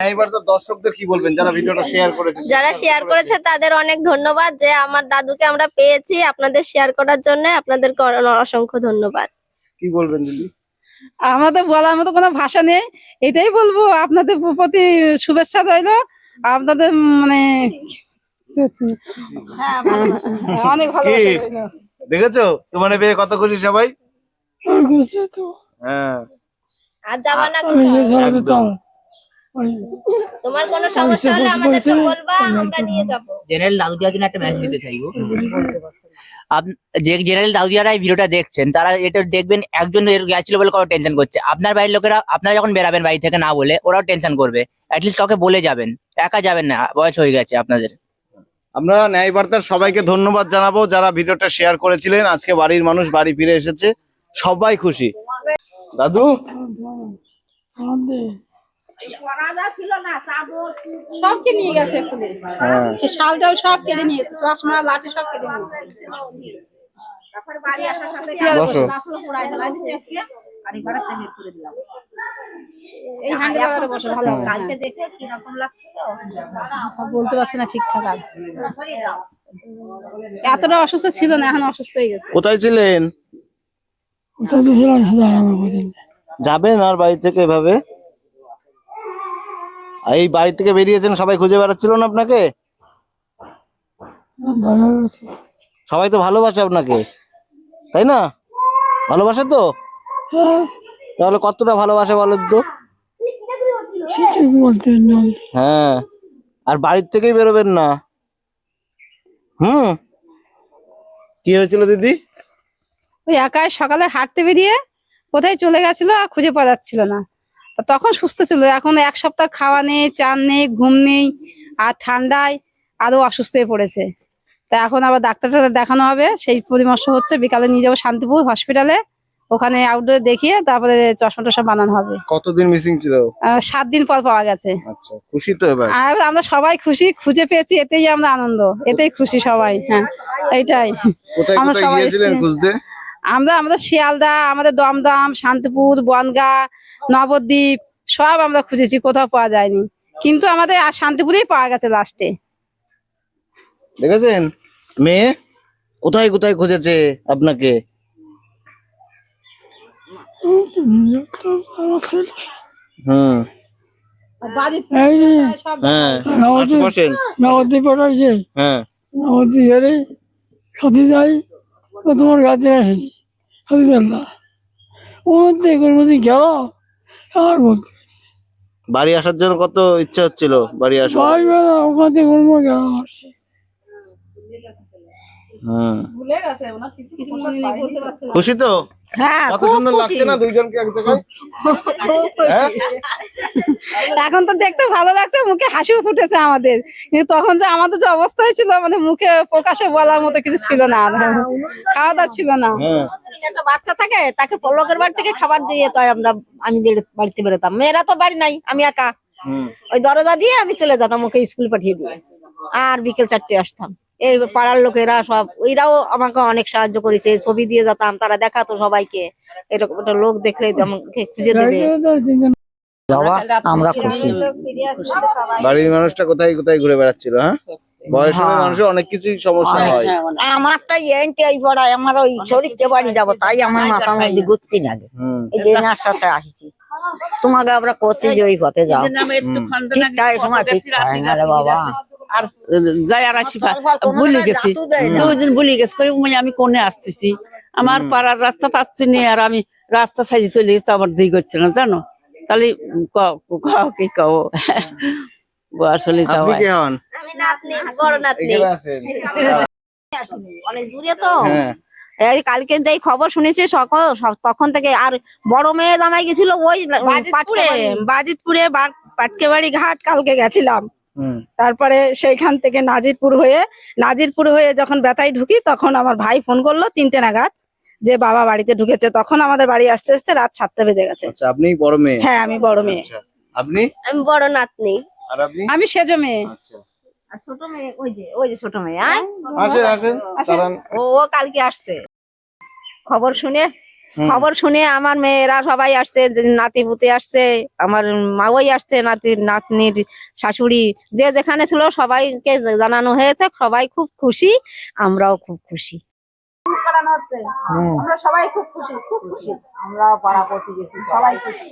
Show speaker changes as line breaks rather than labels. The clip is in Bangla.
এইবার তো দর্শকদের কি বলবেন? যারা ভিডিওটা শেয়ার করেছে
যারা শেয়ার করেছে। তাদের অনেক ধন্যবাদ যে আমার দাদুকে আমরা পেয়েছি আপনাদের শেয়ার করার জন্য। আপনাদেরকে অ- অসংখ্য ধন্যবাদ।
কি বলবেন দিদি?
আমাদের বলার মতো কোনো ভাষা নেই। এটাই বলব আপনাদের প্রতি শুভেচ্ছা রইল। আপনাদের মানে অনেক ভালোবাসা
কি?
রইল।
দেখেছ? তোমার পেয়ে কত খুশি সবাই? হ্যাঁ।
আর তোমার কোনো সমস্যা হলে আমাদেরকে বলবা আমরা নিয়ে যাব।
জেনারেল দাউদিয়ার জন্য একটা মেসেজ দিতে চাইব। আপ- যে জেনারেল দাউদিয়ারা এই ভিডিওটা দেখছেন তারা এটা দেখবেন একজন এর গেছিল বলে কারও টেনশন করছে। আপনার বাড়ির লোকেরা আপনারা যখন বেরাবেন বাড়ি থেকে না বলে ওরাও টেনশন করবে। অ্যাটলিস্ট কাউকে বলে যাবেন। একা যাবেন না বয়স হয়ে গেছে আপনাদের।
আমরা ন্যায় বার্তার সবাইকে ধন্যবাদ জানাব যারা ভিডিওটা শেয়ার করেছিলেন। আজকে বাড়ির মানুষ বাড়ি ফিরে এসেছে। সবাই খুশি। দাদু?
সব কিনে নিয়ে গেছে এক্ষুনি
হ্যাঁ।
সে শালটাও সব কেটে নিয়েছে চশমা লাঠি সব কেটে নিয়েছে। বলতে পারছি না ঠিকঠাক এতটা অসুস্থ ছিল না এখন অসুস্থ হয়ে গেছে।
কোথায় ছিলেন? যাবেন আর বাড়ি থেকে এভাবে? এই বাড়ি থেকে বেরিয়েছেন, সবাই খুঁজে বেড়াচ্ছিল না আপনাকে? সবাই তো ভালোবাসে আপনাকে, তাই না? ভালোবাসে তো? তাহলে কতটা ভালোবাসে বলেন তো? হ্যাঁ আর বাড়ির থেকেই বেরোবেন না। হুম? কি হয়েছিল দিদি?
ওই একাই সকালে হাঁটতে বেরিয়ে কোথায় চলে গেছিল আর খুঁজে পাওয়া যাচ্ছিল না। তখন সুস্থ ছিল। এখন এক সপ্তাহ খাওয়া নেই চান নেই ঘুম নেই আর ঠান্ডায় আরও অসুস্থ হয়ে পড়েছে। তা এখন আবার ডাক্তারটা দেখানো হবে। সেই পরামর্শ হচ্ছে বিকালে নিয়ে যাব শান্তিপুর হসপিটালে ওখানে আউটডোর দেখিয়ে তারপরে চশমা টশমা বানানো হবে।
কতদিন মিসিং ছিল?
সাত দিন পর পাওয়া গেছে।
আচ্ছা খুশি তো এবার।
আমরা সবাই খুশি খুঁজে পেয়েছি এতেই আমরা আনন্দ। এতেই খুশি সবাই হ্যাঁ এইটাই আমরা সবাই
খুঁজতে?
আমরা আমাদের শিয়ালদা আমাদের দমদম শান্তিপুর বনগা নবদ্বীপ সব আমরা খুঁজেছি কোথাও পাওয়া যায়নি। কিন্তু আমাদের আর শান্তিপুরেই পাওয়া গেছে লাস্টে
দেখেছেন? মেয়ে কোথায় কোথায় খুঁজেছে আপনাকে? হুম। হ্যাঁ।
নবদ্বীপ পাঠাইছে
হ্যাঁ।
যাই তোমার গাছে আসেনি সাথে ওর মধ্যে ওর মধ্যে গেল। আর বলতে
বাড়ি আসার জন্য কত ইচ্ছা হচ্ছিল বাড়ি আসা
ভাই বেলা ওখান থেকে ওর মধ্যে গেল আসছে
খুশি তো?
হ্যাঁ
কত সুন্দর লাগছে না দুইজনকে এক জায়গায়? হ্যাঁ?
এখন তো দেখতে ভালো লাগছে মুখে হাসিও ফুটেছে আমাদের। কিন্তু তখন যে আমাদের যে অবস্থা হয়েছিল মানে মুখে প্রকাশে বলার মতো কিছু ছিল না খাওয়া দাওয়া ছিল না।
হ্যাঁ।
একটা বাচ্চা থাকে তাকে পলকের বাড়ি থেকে খাবার দিয়ে তো আমরা আমি বাড়িতে বেরোতাম। মেয়েরা তো বাড়ি নাই আমি একা। ওই দরজা দিয়ে আমি চলে যেতাম ওকে স্কুল পাঠিয়ে দিয়ে। আর বিকেল চারটে আসতাম। এই পাড়ার লোকেরা সব ওইরাও আমাকে অনেক সাহায্য করেছে ছবি দিয়ে যেতাম তারা দেখাতো সবাইকে। এরকম একটা লোক দেখলে আমাকে খুঁজে দেবে।
বাবা আমরা খুশি।
বাড়ির মানুষটা কোথায় কোথায় ঘুরে বেড়াচ্ছিল হ্যাঁ? বয়স হলে মানুষের অনেক কিছুই সমস্যা হয়।
আমার তাই এনতে এই পড়ায় আমার ওই শরীরকে বাড়ি যাব তাই আমার মাথার মধ্যে ঘুরতে লাগে। এই যে সাথে আসছি। তোমাকে আমরা করছি যে ওই পথে যাও ঠিক তাই সময় ঠিক হয় না রে বাবা।
আর যাই আর আসি ভুলে গেছি।
যাতেও দেয় না।
দুই দিন ভুলে গেছি আমি কোনে আসতেছি? আমার পাড়ার রাস্তা পাচ্ছি নি আর আমি রাস্তা সাইজে চলে গেছি আমার দিই হচ্ছে না জানো? তাহলে ক- ক- কি কও আসলে যাওয়া
নাতনি বড় নাতনি। অনেক দূরে তো।
হ্যাঁ।
কালকে যেই খবর শুনেছি সকল তখন থেকে আর বড় মেয়ে জামাই গেছিল ওই
বাজিতপুরে। বাজিতপুরে বা- পাটকেবাড়ি ঘাট কালকে গেছিলাম। তারপরে সেইখান থেকে নাজিরপুর হয়ে নাজিরপুর হয়ে যখন বেতায় ঢুকি তখন আমার ভাই ফোন করল তিনটে নাগাদ যে বাবা বাড়িতে ঢুকেছে। তখন আমাদের বাড়ি আসতে আসতে রাত সাতটা বেজে গেছে।
আচ্ছা আপনি বড় মেয়ে?
হ্যাঁ আমি বড় মেয়ে।
আচ্ছা আপনি?
আমি বড় নাতনি।
আর আপনি?
আমি সেজ মেয়ে।
আচ্ছা।
ছোট মেয়ে ওই যে ওই যে ছোট মেয়ে আয়।
আসেন আসেন
ও ও কালকে আসছে। খবর শুনে খবর শুনে আমার মেয়েরা সবাই আসছে নাতি পুতি আসছে আমার মাওই আসছে নাতি নাতনির শাশুড়ি যে যেখানে ছিল সবাইকে জানানো হয়েছে সবাই খুব খুশি আমরাও খুব খুশি। আমরা সবাই খুব খুশি খুব খুশি। আমরা পাড়া প্রতিবেশী সবাই খুশি।